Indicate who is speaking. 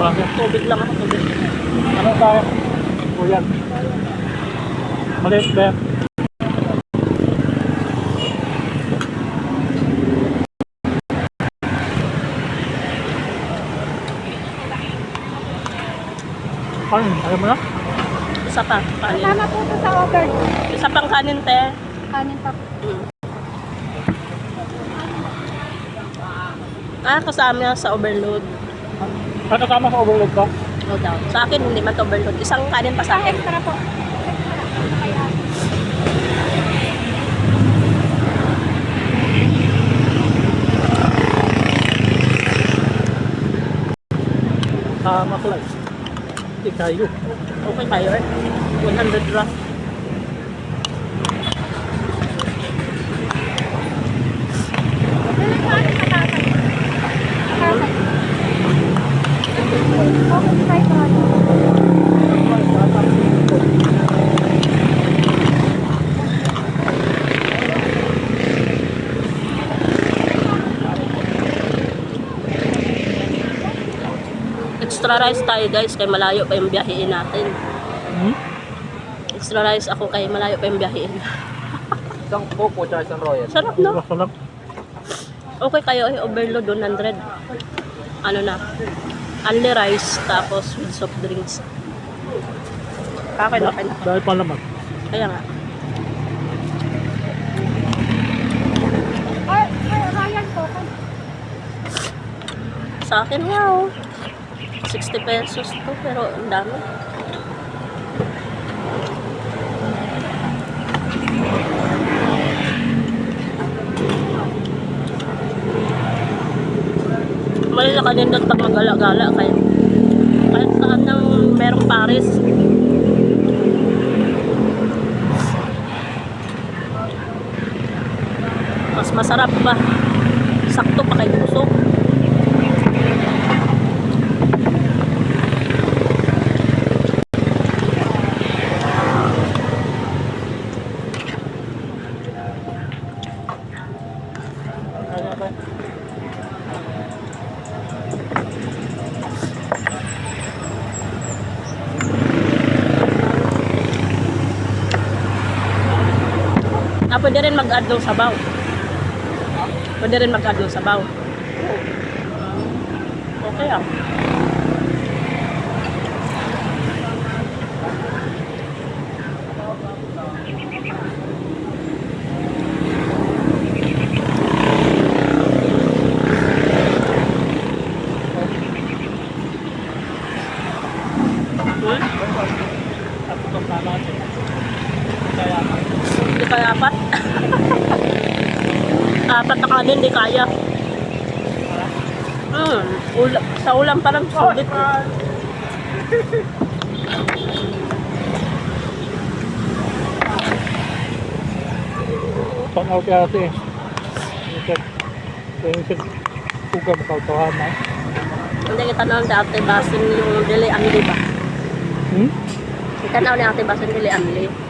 Speaker 1: Tubig lang ako, tubig.
Speaker 2: Ano tayo? O yan. Maliit ba yan? Ano? Ayaw mo na?
Speaker 1: Isa pa, kanin.
Speaker 3: Kasama po ito sa order.
Speaker 1: Isa pang kanin, te.
Speaker 3: Kanin pa po.
Speaker 1: Mm. Ah, kasama yan sa overload.
Speaker 2: Ano kasama sa overload ka?
Speaker 1: No doubt. Sa akin, hindi man to overload. Isang kanin pa sa akin.
Speaker 3: extra po. Kaya,
Speaker 2: Sa makulay. Hindi kayo.
Speaker 1: Okay kayo eh. 100 lang.
Speaker 3: Dali po ano sa tatay. Tatay. Okay, try po ano.
Speaker 1: Extra rice tayo guys, kay malayo pa yung biyahiin natin.
Speaker 2: Hmm?
Speaker 1: Extra rice ako kay malayo pa yung biyahiin.
Speaker 4: Isang po, tsaka isang royal.
Speaker 1: Sarap no?
Speaker 2: Lang.
Speaker 1: Okay kayo ay overload 100. Ano na? Only rice tapos with soft drinks. Okay, okay na.
Speaker 2: Dahil pa naman.
Speaker 1: Kaya nga. Sa akin wow. 60 pesos to pero ang dami. Mali na kanina pag magala-gala kaya kahit saan nang merong Paris. Mas masarap ba? Sakto pa kay puso. Ah, pwede rin mag-add ng sabaw. Pwede rin mag-add ng sabaw. Okay ah. Hmm?
Speaker 2: Itong natin. Kaya,
Speaker 1: kaya apat. apat na kanin, hindi kaya. Hmm, ulam, sa ulam pa lang sulit. eh.
Speaker 2: pang-out kaya ate. Isip. Isip. Kuka mo kautawan na.
Speaker 1: Hindi kita na si Ate Basin yung dili anli ba?
Speaker 2: Hmm?
Speaker 1: Kita na ni Ate Basin dili anli.